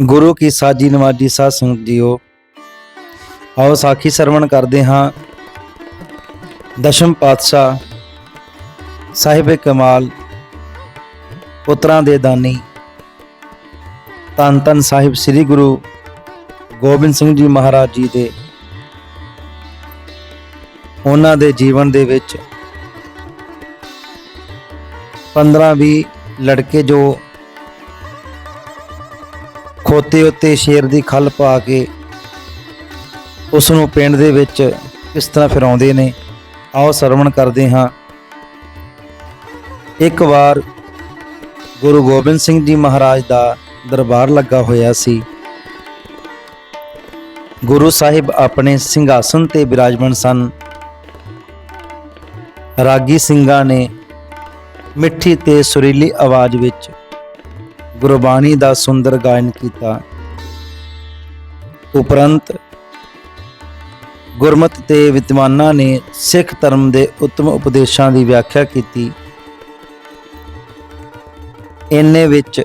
ਗੁਰੂ ਕੀ ਸਾਜੀ ਨਵਾਜੀ ਸਾਧ ਸੰਗਤ ਜੀਓ, ਆਓ ਸਾਖੀ ਸਰਵਣ ਕਰਦੇ ਹਾਂ। ਦਸ਼ਮ ਪਾਤਸ਼ਾਹ ਸਾਹਿਬ ਕਮਾਲ ਪੁੱਤਰਾਂ ਦੇ ਦਾਨੀ ਧੰਨ ਧੰਨ ਸਾਹਿਬ ਸ੍ਰੀ ਗੁਰੂ ਗੋਬਿੰਦ ਸਿੰਘ ਜੀ ਮਹਾਰਾਜ ਜੀ ਦੇ। ਉਹਨਾਂ ਦੇ ਜੀਵਨ ਦੇ ਵਿੱਚ 15-20 ਲੜਕੇ ਜੋ ਖੋਤੇ ਉੱਤੇ ਸ਼ੇਰ ਦੀ ਖੱਲ ਪਾ ਕੇ ਉਸ ਨੂੰ ਪਿੰਡ ਦੇ ਵਿੱਚ ਕਿਸ ਤਰ੍ਹਾਂ ਫਿਰਾਉਂਦੇ ਨੇ। ਆਓ ਸਰਵਣ ਕਰਦੇ ਹਾਂ। ਇੱਕ ਵਾਰ ਗੁਰੂ ਗੋਬਿੰਦ ਸਿੰਘ ਜੀ ਮਹਾਰਾਜ ਦਾ ਦਰਬਾਰ ਲੱਗਾ ਹੋਇਆ ਸੀ। ਗੁਰੂ ਸਾਹਿਬ ਆਪਣੇ ਸਿੰਘਾਸਨ ਤੇ ਬਿਰਾਜਮਾਨ ਸਨ। ਰਾਗੀ ਸਿੰਘਾਂ ਨੇ ਮਿੱਠੀ ਤੇ ਸੁਰੀਲੀ ਆਵਾਜ਼ ਵਿੱਚ ਗੁਰਬਾਣੀ ਦਾ ਸੁੰਦਰ ਗਾਇਨ ਕੀਤਾ। ਉਪਰੰਤ ਗੁਰਮਤ ਤੇ ਵਿਦਵਾਨਾਂ ਨੇ ਸਿੱਖ ਧਰਮ ਦੇ ਉੱਤਮ ਉਪਦੇਸ਼ਾਂ ਦੀ ਵਿਆਖਿਆ ਕੀਤੀ। ਇੰਨੇ ਵਿੱਚ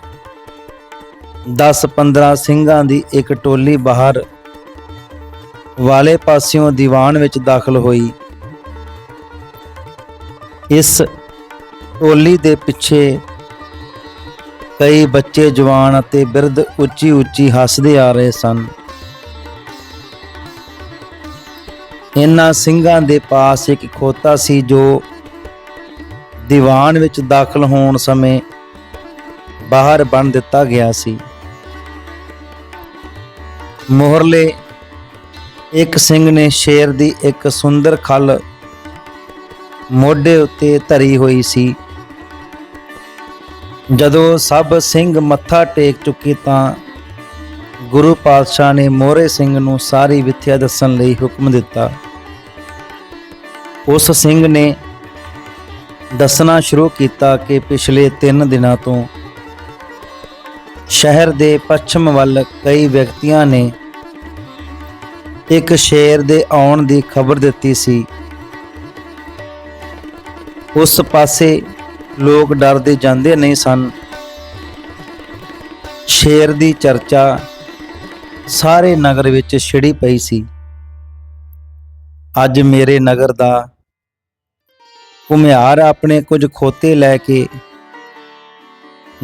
10-15 ਸਿੰਘਾਂ ਦੀ ਇੱਕ ਟੋਲੀ ਬਾਹਰ ਵਾਲੇ ਪਾਸਿਓਂ ਦੀਵਾਨ ਵਿੱਚ ਦਾਖਲ ਹੋਈ। ਇਸ ਟੋਲੀ ਦੇ ਪਿੱਛੇ ਕਈ ਬੱਚੇ ਜਵਾਨ ਅਤੇ ਬਿਰਧ ਉੱਚੀ ਉੱਚੀ ਹੱਸਦੇ ਆ ਰਹੇ ਸਨ। ਇਹਨਾਂ ਸਿੰਘਾਂ ਦੇ ਪਾਸ ਇੱਕ ਖੋਤਾ ਸੀ ਜੋ ਦੀਵਾਨ ਵਿੱਚ ਦਾਖਲ ਹੋਣ ਸਮੇਂ ਬਾਹਰ ਬੰਨ ਦਿੱਤਾ ਗਿਆ ਸੀ। ਮੋਹਰਲੇ ਇੱਕ ਸਿੰਘ ਨੇ ਸ਼ੇਰ ਦੀ ਇੱਕ ਸੁੰਦਰ ਖਲ ਮੋਢੇ ਉੱਤੇ ਧਰੀ ਹੋਈ ਸੀ। ਜਦੋਂ ਸਭ ਸਿੰਘ ਮੱਥਾ ਟੇਕ ਚੁੱਕੇ ਤਾਂ ਗੁਰੂ ਪਾਤਸ਼ਾਹ ਨੇ ਮੋਹਰੇ ਸਿੰਘ ਨੂੰ ਸਾਰੀ ਵਿਥਿਆ ਦੱਸਣ ਲਈ ਹੁਕਮ ਦਿੱਤਾ। ਉਸ ਸਿੰਘ ਨੇ ਦੱਸਣਾ ਸ਼ੁਰੂ ਕੀਤਾ ਕਿ ਪਿਛਲੇ 3 ਦਿਨਾਂ ਤੋਂ ਸ਼ਹਿਰ ਦੇ ਪੱਛਮ ਵੱਲ ਕਈ ਵਿਅਕਤੀਆਂ ਨੇ ਇੱਕ ਸ਼ੇਰ ਦੇ ਆਉਣ ਦੀ ਖਬਰ ਦਿੱਤੀ ਸੀ। ਉਸ ਪਾਸੇ ਲੋਕ ਡਰਦੇ ਜਾਂਦੇ ਨਹੀਂ ਸਨ। ਸ਼ੇਰ ਦੀ ਚਰਚਾ ਸਾਰੇ ਨਗਰ ਵਿੱਚ ਛਿੜੀ ਪਈ ਸੀ। ਅੱਜ ਮੇਰੇ ਨਗਰ ਦਾ ਘੁਮਿਆਰ ਆਪਣੇ ਕੁਝ ਖੋਤੇ ਲੈ ਕੇ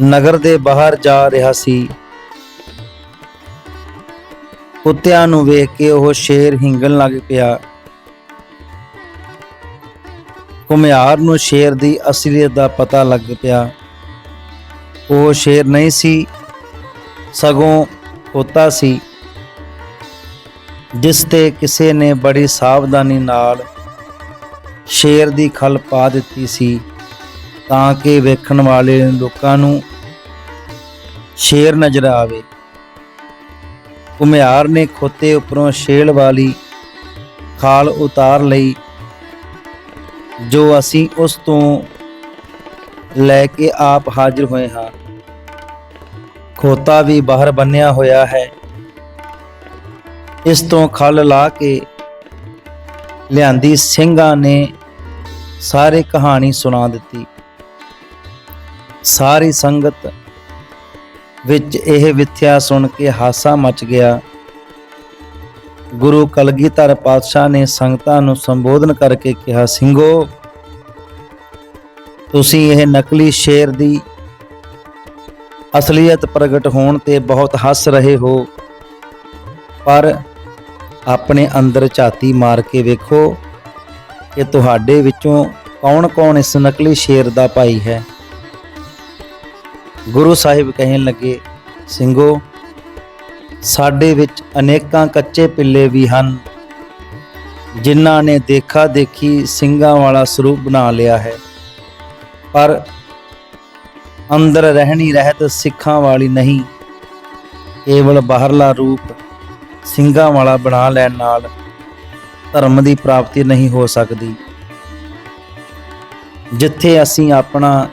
ਨਗਰ ਦੇ ਬਾਹਰ ਜਾ ਰਿਹਾ ਸੀ। ਕੁੱਤਿਆਂ ਨੂੰ ਵੇਖ ਕੇ ਉਹ ਸ਼ੇਰ ਹਿੰਗਣ ਲੱਗ ਪਿਆ। ਘੁਮਿਆਰ ਨੂੰ ਸ਼ੇਰ ਦੀ ਅਸਲੀਅਤ ਦਾ ਪਤਾ ਲੱਗ ਪਿਆ। ਉਹ ਸ਼ੇਰ ਨਹੀਂ ਸੀ, ਸਗੋਂ ਕੁੱਤਾ ਸੀ, ਜਿਸ ਤੇ ਕਿਸੇ ਨੇ ਬੜੀ ਸਾਵਧਾਨੀ ਨਾਲ ਸ਼ੇਰ ਦੀ ਖਲ ਪਾ ਦਿੱਤੀ ਸੀ, ਤਾਂ ਕਿ ਵੇਖਣ ਵਾਲੇ ਲੋਕਾਂ ਨੂੰ ਸ਼ੇਰ ਨਜ਼ਰ ਆਵੇ। ਘੁਮਿਆਰ ਨੇ ਖੋਤੇ ਉੱਪਰੋਂ ਛੇਲ ਵਾਲੀ ਖਾਲ ਉਤਾਰ ਲਈ ਜੋ ਅਸੀਂ ਉਸ ਤੋਂ ਲੈ ਕੇ ਆਪ ਹਾਜ਼ਰ ਹੋਏ ਹਾਂ। ਖੋਤਾ ਵੀ ਬਾਹਰ ਬੰਨਿਆ ਹੋਇਆ ਹੈ। ਇਸ ਤੋਂ ਖਲ ਲਾ ਕੇ ਲਿਆਂਦੀ ਸਿੰਘਾਂ ਨੇ ਸਾਰੇ ਕਹਾਣੀ ਸੁਣਾ ਦਿੱਤੀ। ਸਾਰੀ ਸੰਗਤ ਵਿੱਚ ਇਹ ਵਿਥਿਆ ਸੁਣ ਕੇ ਹਾਸਾ ਮਚ ਗਿਆ। ਗੁਰੂ ਕਲਗੀਧਰ ਪਾਤਸ਼ਾਹ ਨੇ ਸੰਗਤਾਂ ਨੂੰ ਸੰਬੋਧਨ ਕਰਕੇ ਕਿਹਾ, ਸਿੰਘੋ, ਤੁਸੀਂ ਇਹ ਨਕਲੀ ਸ਼ੇਰ ਦੀ ਅਸਲੀਅਤ ਪ੍ਰਗਟ ਹੋਣ ਤੇ ਬਹੁਤ ਹੱਸ ਰਹੇ ਹੋ, ਪਰ ਆਪਣੇ ਅੰਦਰ ਝਾਤੀ ਮਾਰ ਕੇ ਵੇਖੋ ਕਿ ਤੁਹਾਡੇ ਵਿੱਚੋਂ ਕੌਣ-ਕੌਣ ਇਸ ਨਕਲੀ ਸ਼ੇਰ ਦਾ ਭਾਈ ਹੈ। ਗੁਰੂ ਸਾਹਿਬ ਕਹਿਣ ਲੱਗੇ, ਸਿੰਘੋ ਸਾਡੇ ਵਿੱਚ ਅਨੇਕਾਂ ਕੱਚੇ ਪਿੱਲੇ ਵੀ ਹਨ, ਜਿਨ੍ਹਾਂ ਨੇ ਦੇਖਾ ਦੇਖੀ ਸਿੰਘਾਂ ਵਾਲਾ ਸਰੂਪ ਬਣਾ ਲਿਆ ਹੈ। ਪਰ ਅੰਦਰ ਰਹਿਣੀ ਰਹਿਤ ਸਿੱਖਾਂ ਵਾਲੀ ਨਹੀਂ, ਕੇਵਲ ਬਾਹਰਲਾ ਰੂਪ ਸਿੰਘਾਂ ਵਾਲਾ ਬਣਾ ਲੈਣ ਨਾਲ ਧਰਮ ਦੀ ਪ੍ਰਾਪਤੀ ਨਹੀਂ ਹੋ ਸਕਦੀ। ਜਿੱਥੇ ਅਸੀਂ ਆਪਣਾ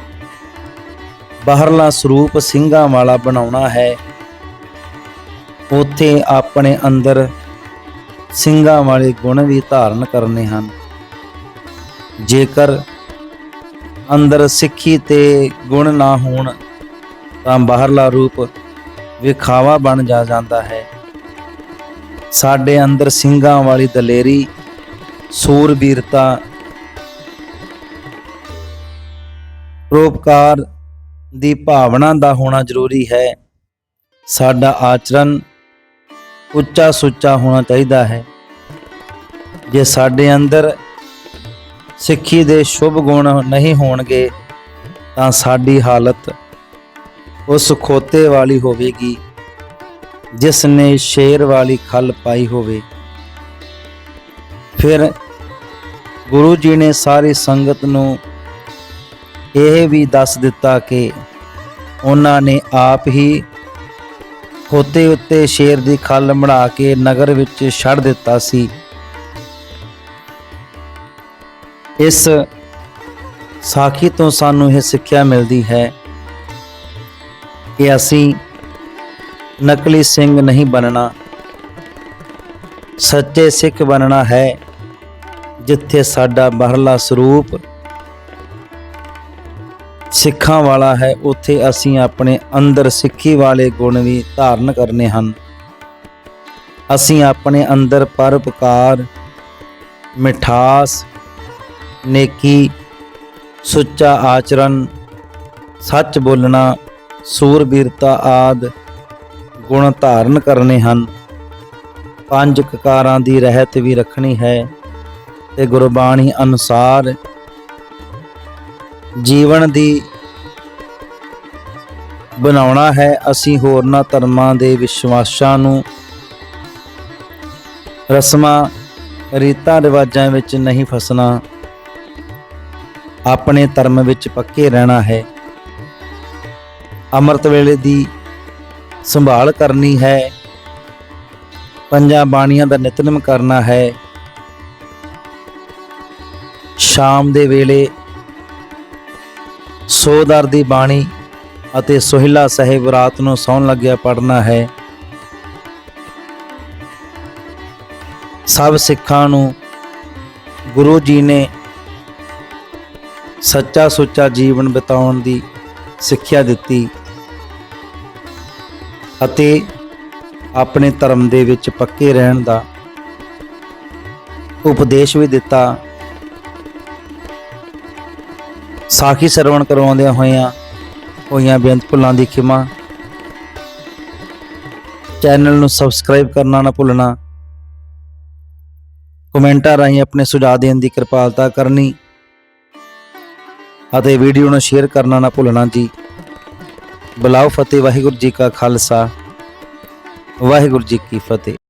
ਬਾਹਰਲਾ ਸਰੂਪ ਸਿੰਘਾਂ ਵਾਲਾ ਬਣਾਉਣਾ ਹੈ ਉਥੇ ਆਪਣੇ ਅੰਦਰ ਸਿੰਘਾਂ ਵਾਲੇ ਗੁਣ ਵੀ ਧਾਰਨ ਕਰਨੇ ਹਨ। ਜੇਕਰ ਅੰਦਰ ਸਿੱਖੀ ਤੇ ਗੁਣ ਨਾ ਹੋਣ, ਤਾਂ ਬਾਹਰਲਾ ਰੂਪ ਵਿਖਾਵਾ ਬਣ ਜਾ ਜਾਂਦਾ ਹੈ। ਸਾਡੇ ਅੰਦਰ ਸਿੰਘਾਂ ਵਾਲੀ ਦਲੇਰੀ, ਸੂਰਬੀਰਤਾ ਪਰੋਪਕਾਰ ਦੀ ਭਾਵਨਾ ਦਾ ਹੋਣਾ ਜ਼ਰੂਰੀ ਹੈ। ਸਾਡਾ ਆਚਰਣ ਉੱਚਾ ਸੁੱਚਾ ਹੋਣਾ ਚਾਹੀਦਾ ਹੈ। ਜੇ ਸਾਡੇ ਅੰਦਰ ਸਿੱਖੀ ਦੇ ਸ਼ੁਭ ਗੁਣ ਨਹੀਂ ਹੋਣਗੇ, ਤਾਂ ਸਾਡੀ ਹਾਲਤ ਉਸ ਖੋਤੇ ਵਾਲੀ ਹੋਵੇਗੀ, ਜਿਸ ਨੇ ਸ਼ੇਰ ਵਾਲੀ ਖੱਲ ਪਾਈ ਹੋਵੇ। ਫਿਰ ਗੁਰੂ ਜੀ ਨੇ ਸਾਰੀ ਸੰਗਤ ਨੂੰ ਇਹ ਵੀ ਦੱਸ ਦਿੱਤਾ ਕਿ ਉਹਨਾਂ ਨੇ ਆਪ ਹੀ ਖੋਤੇ ਉੱਤੇ ਸ਼ੇਰ ਦੀ ਖੱਲ ਬਣਾ ਕੇ ਨਗਰ ਵਿੱਚ ਛੱਡ ਦਿੱਤਾ ਸੀ। ਇਸ ਸਾਖੀ ਤੋਂ ਸਾਨੂੰ ਇਹ ਸਿੱਖਿਆ ਮਿਲਦੀ ਹੈ ਕਿ ਅਸੀਂ ਨਕਲੀ ਸਿੰਘ ਨਹੀਂ ਬਣਨਾ। ਸੱਚੇ ਸਿੱਖ ਬਣਨਾ ਹੈ, ਜਿੱਥੇ ਸਾਡਾ ਬਾਹਰਲਾ ਸਰੂਪ ਸਿੱਖਾਂ ਵਾਲਾ ਹੈ, ਉੱਥੇ ਅਸੀਂ ਆਪਣੇ ਅੰਦਰ ਸਿੱਖੀ ਵਾਲੇ ਗੁਣ ਵੀ ਧਾਰਨ ਕਰਨੇ ਹਨ। ਅਸੀਂ ਆਪਣੇ ਅੰਦਰ ਪਰਉਪਕਾਰ, ਮਿਠਾਸ, ਨੇਕੀ, ਸੁੱਚਾ ਆਚਰਣ, ਸੱਚ ਬੋਲਣਾ, ਸੂਰਬੀਰਤਾ ਆਦ ਗੁਣ ਧਾਰਨ ਕਰਨੇ ਹਨ। ਪੰਜ ਕਕਾਰਾਂ ਦੀ ਰਹਿਤ ਵੀ ਰੱਖਣੀ ਹੈ ਤੇ ਗੁਰਬਾਣੀ ਅਨੁਸਾਰ ਜੀਵਨ ਦੀ ਬਣਾਉਣਾ ਹੈ, ਅਸੀਂ ਹੋਰਨਾਂ ਧਰਮਾਂ ਦੇ ਵਿਸ਼ਵਾਸਾਂ ਨੂੰ। ਰਸਮਾਂ, ਰੀਤਾਂ, ਰਿਵਾਜਾਂ ਵਿੱਚ ਨਹੀਂ ਫਸਣਾ। ਆਪਣੇ ਧਰਮ ਵਿੱਚ ਪੱਕੇ ਰਹਿਣਾ ਹੈ। ਅੰਮ੍ਰਿਤ ਵੇਲੇ ਦੀ ਸੰਭਾਲ ਕਰਨੀ ਹੈ। ਪੰਜਾਂ ਬਾਣੀਆਂ ਦਾ ਨਿਤਨੇਮ ਕਰਨਾ ਹੈ। ਸ਼ਾਮ ਦੇ ਵੇਲੇ ਸੋਦਰ ਦੀ ਬਾਣੀ ਅਤੇ ਸੋਹਿਲਾ ਸਾਹਿਬ ਰਾਤ ਨੂੰ ਸੌਣ ਲੱਗਿਆ ਪੜਨਾ ਹੈ। ਸਭ ਸਿੱਖਾਂ ਨੂੰ ਗੁਰੂ ਜੀ ਨੇ ਸੱਚਾ ਸੁੱਚਾ ਜੀਵਨ ਬਿਤਾਉਣ ਦੀ ਸਿੱਖਿਆ ਦਿੱਤੀ ਅਤੇ ਆਪਣੇ ਧਰਮ ਦੇ ਵਿੱਚ ਪੱਕੇ ਰਹਿਣ ਦਾ ਉਪਦੇਸ਼ ਵੀ ਦਿੱਤਾ। ਸਾਖੀ ਸਰਵਣ ਕਰਵਾਉਂਦਿਆਂ ਹੋਇਆਂ ਹੋਈਆਂ ਬੇਅੰਤ ਭੁੱਲਾਂ ਦੀ ਖਿਮਾ। ਚੈਨਲ ਨੂੰ ਸਬਸਕ੍ਰਾਈਬ ਕਰਨਾ ਨਾ ਭੁੱਲਣਾ। ਕਮੈਂਟਾਂ ਰਾਹੀਂ ਆਪਣੇ ਸੁਝਾਅ ਦੇਣ ਦੀ ਕਿਰਪਾਲਤਾ ਕਰਨੀ ਅਤੇ ਵੀਡੀਓ ਨੂੰ ਸ਼ੇਅਰ ਕਰਨਾ ਨਾ ਭੁੱਲਣਾ ਜੀ। ਬਲਾਉ ਫਤਿਹ, ਵਾਹਿਗੁਰੂ ਜੀ ਕਾ ਖਾਲਸਾ। ਵਾਹਿਗੁਰੂ ਜੀ ਕੀ ਫਤਿਹ।